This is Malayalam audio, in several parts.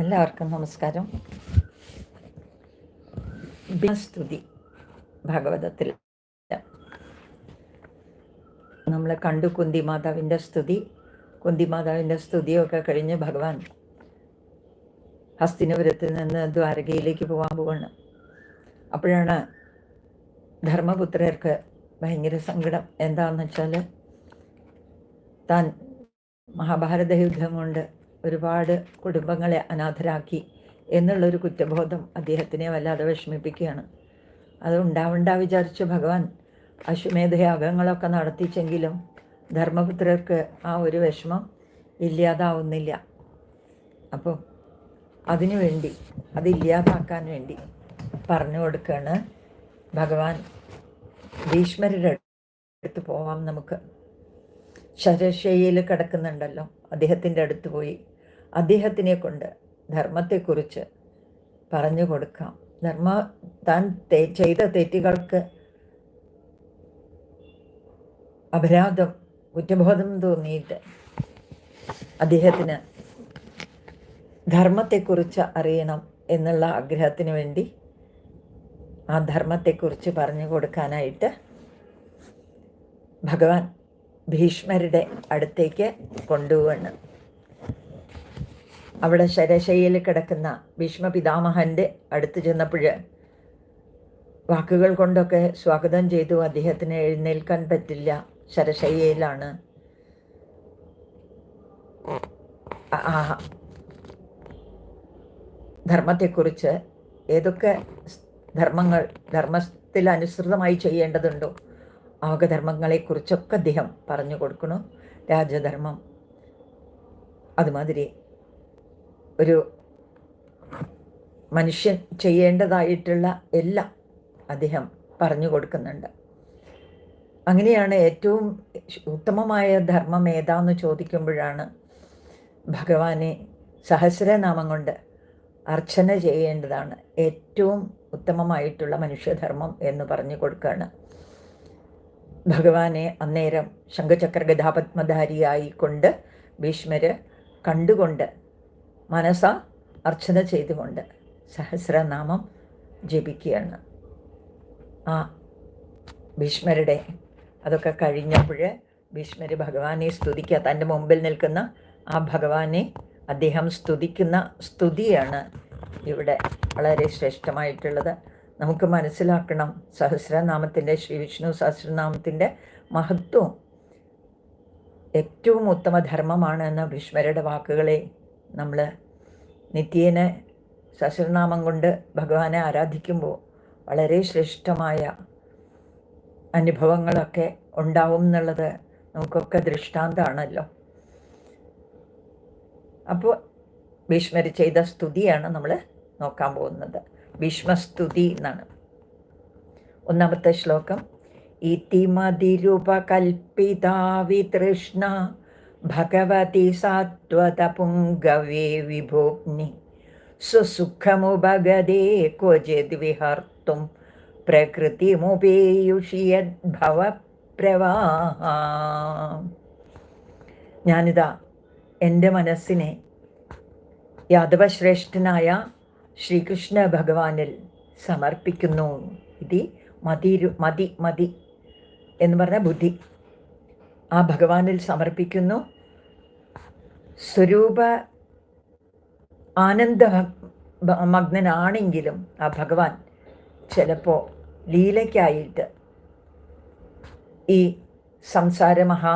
എല്ലാവർക്കും നമസ്കാരം. സ്തുതി ഭാഗവതത്തിൽ നമ്മൾ കണ്ടു കുന്തി മാതാവിന്റെ സ്തുതി. കുന്തി മാതാവിന്റെ സ്തുതിയൊക്കെ കഴിഞ്ഞ് ഭഗവാൻ ഹസ്തിനപുരത്തിൽ നിന്ന് ദ്വാരകയിലേക്ക് പോകാൻ പോവാണ്. അപ്പോഴാണ് ധർമ്മപുത്രർക്ക് ഭയങ്കര സങ്കടം. എന്താണെന്ന് വെച്ചാൽ താൻ മഹാഭാരത യുദ്ധം കൊണ്ട് ഒരുപാട് കുടുംബങ്ങളെ അനാഥരാക്കി എന്നുള്ളൊരു കുറ്റബോധം അദ്ദേഹത്തിനെ വല്ലാതെ വിഷമിപ്പിക്കുകയാണ്. അത് ഉണ്ടാവണ്ട വിചാരിച്ച് ഭഗവാൻ അശ്വമേധയാഗങ്ങളൊക്കെ നടത്തിച്ചെങ്കിലും ധർമ്മപുത്രർക്ക് ആ ഒരു വിഷമം ഇല്ലാതാവുന്നില്ല. അപ്പോൾ അതിനു വേണ്ടി അതില്ലാതാക്കാൻ വേണ്ടി പറഞ്ഞു കൊടുക്കുകയാണ് ഭഗവാൻ. ഭീഷ്മരുടെ അടുത്ത് പോവാം നമുക്ക്. ശരശയിൽ കിടക്കുന്നുണ്ടല്ലോ. അദ്ദേഹത്തിന്റെ അടുത്ത് പോയി അദ്ദേഹത്തിനെ കൊണ്ട് ധർമ്മത്തെക്കുറിച്ച് പറഞ്ഞു കൊടുക്കാം. ധർമ്മ താൻ ചെയ്ത തെറ്റുകൾക്ക് അപരാധം കുറ്റബോധം തോന്നിയിട്ട് അദ്ദേഹത്തിന് ധർമ്മത്തെക്കുറിച്ച് അറിയണം എന്നുള്ള ആഗ്രഹത്തിന് വേണ്ടി ആ ധർമ്മത്തെക്കുറിച്ച് പറഞ്ഞു കൊടുക്കാനായിട്ട് ഭഗവാൻ ഭീഷ്മരുടെ അടുത്തേക്ക് കൊണ്ടുപോവാണ് അവിടെ ശരശയിൽ കിടക്കുന്ന ഭീഷ്മ പിതാമഹന്റെ അടുത്ത് ചെന്നപ്പോൾ വാക്കുകൾ കൊണ്ടൊക്കെ സ്വാഗതം ചെയ്തു. അദ്ദേഹത്തിന് എഴുന്നേൽക്കാൻ പറ്റില്ല. ശരശയ്യയിലാണ്. ധർമ്മത്തെക്കുറിച്ച് ഏതൊക്കെ ധർമ്മങ്ങൾ ധർമ്മത്തിൽ അനുസൃതമായി ചെയ്യേണ്ടതുണ്ടോ ആകധർമ്മങ്ങളെക്കുറിച്ചൊക്കെ അദ്ദേഹം പറഞ്ഞു കൊടുക്കണം. രാജധർമ്മം അതുമാതിരി ഒരു മനുഷ്യൻ ചെയ്യേണ്ടതായിട്ടുള്ള എല്ലാം അദ്ദേഹം പറഞ്ഞു കൊടുക്കുന്നുണ്ട്. അങ്ങനെയാണ് ഏറ്റവും ഉത്തമമായ ധർമ്മം ഏതാന്ന് ചോദിക്കുമ്പോഴാണ് ഭഗവാനെ സഹസ്രനാമം കൊണ്ട് അർച്ചന ചെയ്യേണ്ടതാണ് ഏറ്റവും ഉത്തമമായിട്ടുള്ള മനുഷ്യധർമ്മം എന്ന് പറഞ്ഞു കൊടുക്കുകയാണ് ഭഗവാനെ അന്നേരം ശംഖചക്ര ഗതാപത്മധാരിയായിക്കൊണ്ട് ഭീഷ്മര് കണ്ടുകൊണ്ട് മനസ്സ അർച്ചന ചെയ്തുകൊണ്ട് സഹസ്രനാമം ജപിക്കുകയാണ്. ആ ഭീഷ്മരുടെ അതൊക്കെ കഴിഞ്ഞപ്പോൾ ഭീഷ്മർ ഭഗവാനെ സ്തുതിക്കുക. തന്റെ മുമ്പിൽ നിൽക്കുന്ന ആ ഭഗവാനെ അദ്ദേഹം സ്തുതിക്കുന്ന സ്തുതിയാണ് ഇവിടെ വളരെ ശ്രേഷ്ഠമായിട്ടുള്ളത്. നമുക്ക് മനസ്സിലാക്കണം സഹസ്രനാമത്തിന്റെ ശ്രീ വിഷ്ണു സഹസ്രനാമത്തിന്റെ മഹത്വം ഏറ്റവും ഉത്തമ ധർമ്മമാണ് എന്ന ഭീഷ്മരുടെ വാക്കുകളെ നമ്മൾ നിത്യേന സഹസ്രനാമം കൊണ്ട് ഭഗവാനെ ആരാധിക്കുമ്പോൾ വളരെ ശ്രേഷ്ഠമായ അനുഭവങ്ങളൊക്കെ ഉണ്ടാവും എന്നുള്ളത് നമുക്കൊക്കെ ദൃഷ്ടാന്തമാണല്ലോ. അപ്പോൾ ഭീഷ്മർ ചെയ്ത സ്തുതിയാണ് നമ്മൾ നോക്കാൻ പോകുന്നത്. ഭീഷ്മസ്തുതി എന്നാണ്. ഒന്നാമത്തെ ശ്ലോകം ഇതിമതിരുപകൽപ്പിതാവിതൃഷ്ണ ഭഗവതി സാത്വതപുങ്കവേ വിഭോഗ്നി സുസുഖമുപഗതേ ക്വചിത് വിഹർത്തും പ്രകൃതിമുപേയുഷിയദ്ഭവപ്രവാഹ ഞാനിതാ എന്റെ മനസ്സിനെ യാദവശ്രേഷ്ഠനായ ശ്രീകൃഷ്ണ ഭഗവാനിൽ സമർപ്പിക്കുന്നു. ഇതി മതിരു മതി മതി എന്ന് പറഞ്ഞ ബുദ്ധി ആ ഭഗവാനിൽ സമർപ്പിക്കുന്നു. സ്വരൂപ ആനന്ദ മഗ്നനാണെങ്കിലും ആ ഭഗവാൻ ചിലപ്പോൾ ലീലയ്ക്കായിട്ട് ഈ സംസാര മഹാ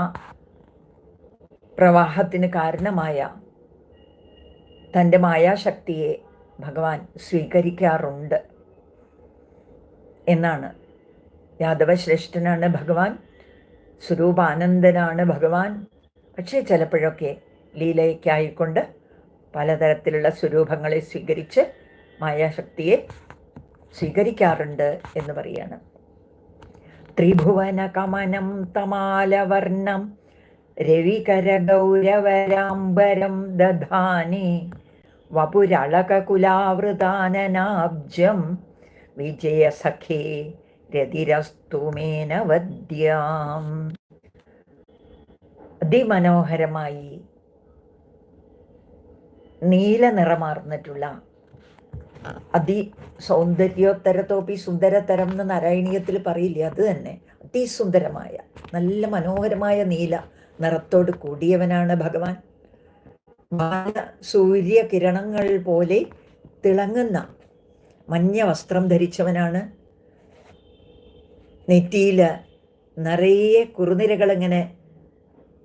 പ്രവാഹത്തിന് കാരണമായ തന്റെ മായാശക്തിയെ ഭഗവാൻ സ്വീകരിക്കാറുണ്ട് എന്നാണ് യാദവശ്രേഷ്ഠനാണ് ഭഗവാൻ സ്വരൂപാനന്ദനാണ് ഭഗവാൻ. പക്ഷേ ചിലപ്പോഴൊക്കെ ലീലയ്ക്കായിക്കൊണ്ട് പലതരത്തിലുള്ള സ്വരൂപങ്ങളെ സ്വീകരിച്ച് മായാശക്തിയെ സ്വീകരിക്കാറുണ്ട് എന്ന് പറയാണ്. ത്രിഭുവന കമനം തമാലവർണം രവികരഗൗരവരാംബരം ദധാനി വപുരളകുലാവൃതാനനാബ്ജം വിജയസഖേ രതിരസ്തുമേനവദ്യാം അതിമനോഹരമായി നീല നിറമാർന്നിട്ടുള്ള അതി സൗന്ദര്യോത്തരത്തോപ്പി സുന്ദരതരം എന്ന് നാരായണീയത്തിൽ പറയില്ലേ അത് തന്നെ. അതിസുന്ദരമായ നല്ല മനോഹരമായ നീല നിറത്തോട് കൂടിയവനാണ് ഭഗവാൻ. സൂര്യകിരണങ്ങൾ പോലെ തിളങ്ങുന്ന മഞ്ഞ വസ്ത്രം ധരിച്ചവനാണ്. നെറ്റിയിൽ നിറയെ കുറുനിരകളിങ്ങനെ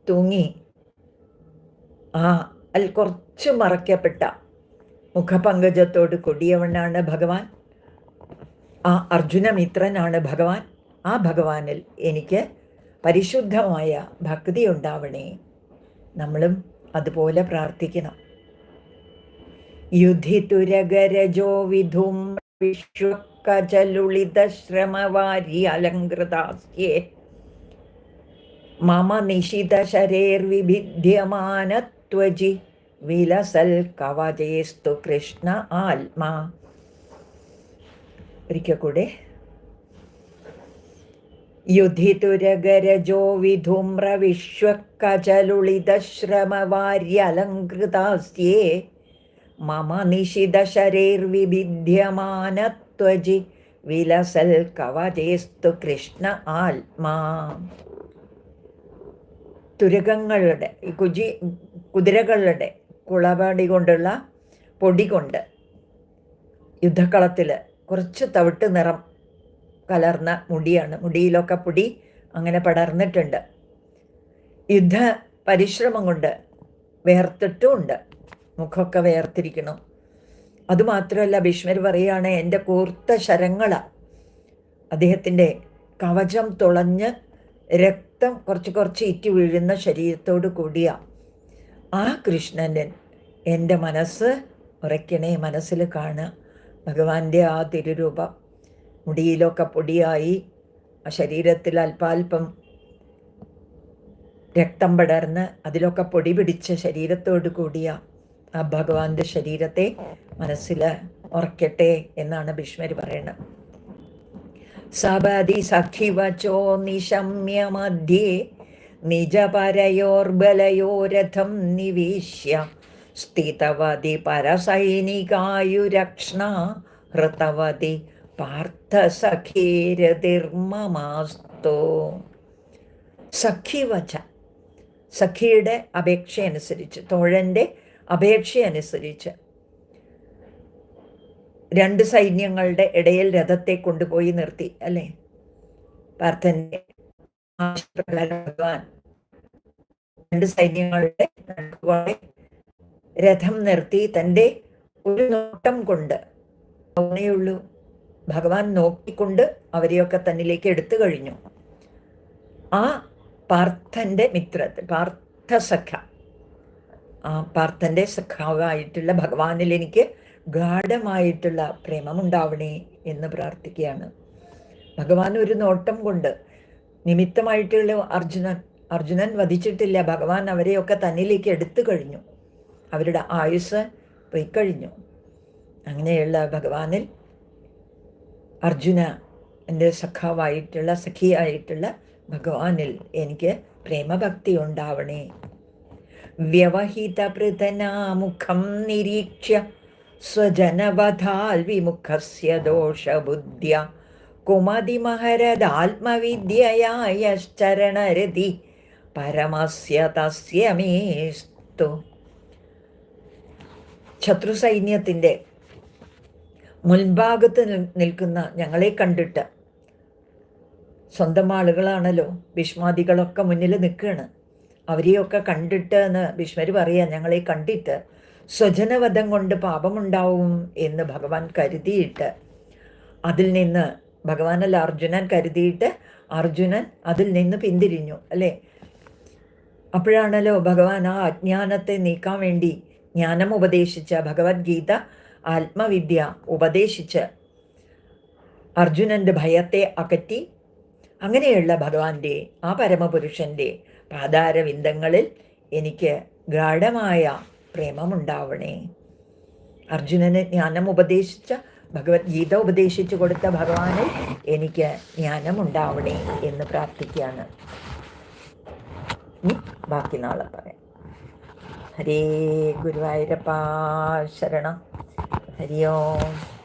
തൂങ്ങി ആ അൽ കുറച്ച് മറയ്ക്കപ്പെട്ട മുഖപങ്കജത്തോട് കൊടിയവനാണ് ഭഗവാൻ. ആ അർജുനമിത്രനാണ് ഭഗവാൻ. ആ ഭഗവാനിൽ എനിക്ക് പരിശുദ്ധമായ ഭക്തി ഉണ്ടാവണേ നമ്മളും അതുപോലെ പ്രാർത്ഥിക്കണം. യുധിതുരഗരജോ വിധും വിശ്വക്കചലുളിതശ്രമവാരി അലങ്കൃതാസ്യേ. മമ നിശിതശരേർവിഭിദ്യമാനത്വജി വിലസൽ കവചേസ്തു കൃഷ്ണ ആത്മാ. ഒരിക്കൽ കൂടെ. യുധിതുരഗരജോ വിധൂമ്ര വിശ്വക്കചലുളിതശ്രമവാര്യലങ്കൃതാസ്യേ മമ നിശിതശരേർവിഭിദ്യമാനത്വജി വിലസൽ കവചേസ്തു കൃഷ്ണ ആത്മാ. തുരകങ്ങളുടെ കുജി കുതിരകളുടെ കുളപടി കൊണ്ടുള്ള പൊടി കൊണ്ട് യുദ്ധക്കളത്തിൽ കുറച്ച് തവിട്ട് നിറം കലർന്ന മുടിയാണ്. മുടിയിലൊക്കെ പൊടി അങ്ങനെ പടർന്നിട്ടുണ്ട്. യുദ്ധ പരിശ്രമം കൊണ്ട് വേർത്തിട്ടുമുണ്ട്. മുഖമൊക്കെ വേർത്തിരിക്കണം അതുമാത്രമല്ല ഭീഷ്മർ പറയുകയാണ് എന്റെ കൂർത്ത ശരങ്ങള. അദ്ദേഹത്തിന്റെ കവചം തുളഞ്ഞ് രക്തം കുറച്ച് കുറച്ച് ഇറ്റി വീഴുന്ന ശരീരത്തോട് കൂടിയ. ആ കൃഷ്ണന്റെ എന്റെ മനസ്സ് ഉറയ്ക്കണേ മനസ്സിൽ കാണുക. ഭഗവാന്റെ ആ തിരുരൂപം മുടിയിലൊക്കെ പൊടിയായി ആ ശരീരത്തിൽ അല്പാൽപ്പം രക്തം പടർന്ന് അതിലൊക്കെ പൊടി പിടിച്ച ശരീരത്തോട് കൂടിയ ആ ഭഗവാന്റെ ശരീരത്തെ മനസ്സിൽ ഉറക്കട്ടെ എന്നാണ് ഭീഷ്മർ പറയുന്നത് സപതി സഖിവചോ നിശമ്യ മധ്യേ നിജപരയോർബലയോരഥം നിവേശ്യ. സ്ഥിതവതി പരസൈനികായുരക്ഷ്ണ ഹൃതവതി പാർത്ഥസഖീരതിർമ്മമാസ്തോ. സഖിവച. സഖിയുടെ അപേക്ഷയനുസരിച്ച് തോഴന്റെ അപേക്ഷയനുസരിച്ച് രണ്ട് സൈന്യങ്ങളുടെ ഇടയിൽ രഥത്തെ കൊണ്ടുപോയി നിർത്തി അല്ലേ? പാർത്ഥന്റെ ഭഗവാൻ രണ്ട് സൈന്യങ്ങളുടെ രഥം നിർത്തി തന്റെ ഒരു നോട്ടം കൊണ്ട് ഉള്ളൂ ഭഗവാൻ നോക്കിക്കൊണ്ട് അവരെയൊക്കെ തന്നിലേക്ക് എടുത്തു കഴിഞ്ഞു. ആ പാർത്ഥന്റെ മിത്ര പാർത്ഥസഖ ആ പാർത്ഥന്റെ സഖാവായിട്ടുള്ള ഭഗവാനിൽ എനിക്ക് ഗാഠമായിട്ടുള്ള പ്രേമമുണ്ടാവണേ എന്ന് പ്രാർത്ഥിക്കുകയാണ്. ഭഗവാൻ ഒരു നോട്ടം കൊണ്ട് നിമിത്തമായിട്ടുള്ള അർജുനൻ അർജുനൻ വധിച്ചിട്ടില്ല. ഭഗവാൻ അവരെയൊക്കെ തന്നിലേക്ക് എടുത്തു കഴിഞ്ഞു. അവരുടെ ആയുസ് പോയി കഴിഞ്ഞു അങ്ങനെയുള്ള ഭഗവാനിൽ അർജുന എന്റെ സഖാവായിട്ടുള്ള സഖിയായിട്ടുള്ള ഭഗവാനിൽ എനിക്ക് പ്രേമഭക്തി ഉണ്ടാവണേ. വ്യവഹിതപൃതനാമുഖം നിരീക്ഷ്യ സ്വജനവധാൽ വിമുഖസ്യ ദോഷബുദ്ധ്യ. കുമതിമഹരദാത്മവിദ്യയായശ്ചരണരതി പരമസ്യ തസ്യമേസ്തു ശത്രുസൈന്യത്തിന്റെ ശത്രു സൈന്യത്തിന്റെ മുൻഭാഗത്ത് നിൽക്കുന്ന ഞങ്ങളെ കണ്ടിട്ട് സ്വന്തം ആളുകളാണല്ലോ ഭീഷ്മാദികളൊക്കെ മുന്നിൽ നിൽക്കുകയാണ്. അവരെയൊക്കെ കണ്ടിട്ട് എന്ന് ഭീഷ്മർ പറയുക ഞങ്ങളെ കണ്ടിട്ട് സ്വജനവധം കൊണ്ട് പാപമുണ്ടാവും എന്ന് ഭഗവാൻ കരുതിയിട്ട് അതിൽ നിന്ന് ഭഗവാനല്ല അർജുനൻ കരുതിയിട്ട് അർജുനൻ അതിൽ നിന്ന് പിന്തിരിഞ്ഞു അല്ലേ? അപ്പോഴാണല്ലോ ഭഗവാൻ ആ അജ്ഞാനത്തെ നീക്കാൻ വേണ്ടി ജ്ഞാനം ഉപദേശിച്ച ഭഗവത്ഗീത ആത്മവിദ്യ ഉപദേശിച്ച് അർജുനന്റെ ഭയത്തെ അകറ്റി. അങ്ങനെയുള്ള ഭഗവാന്റെ ആ പരമപുരുഷന്റെ പാതാരവിന്ദങ്ങളിൽ എനിക്ക് ഗാഠമായ പ്രേമമുണ്ടാവണേ. അർജുനന് ജ്ഞാനം ഉപദേശിച്ച ഭഗവത്ഗീത ഉപദേശിച്ചു കൊടുത്ത ഭഗവാനിൽ എനിക്ക് ജ്ഞാനമുണ്ടാവണേ എന്ന് പ്രാർത്ഥിക്കുകയാണ്. ബാക്കി നാളെ പറയാം. ഹരേ ഗുരുവായൂരപ്പാ ശരണം. ഹരി ഓം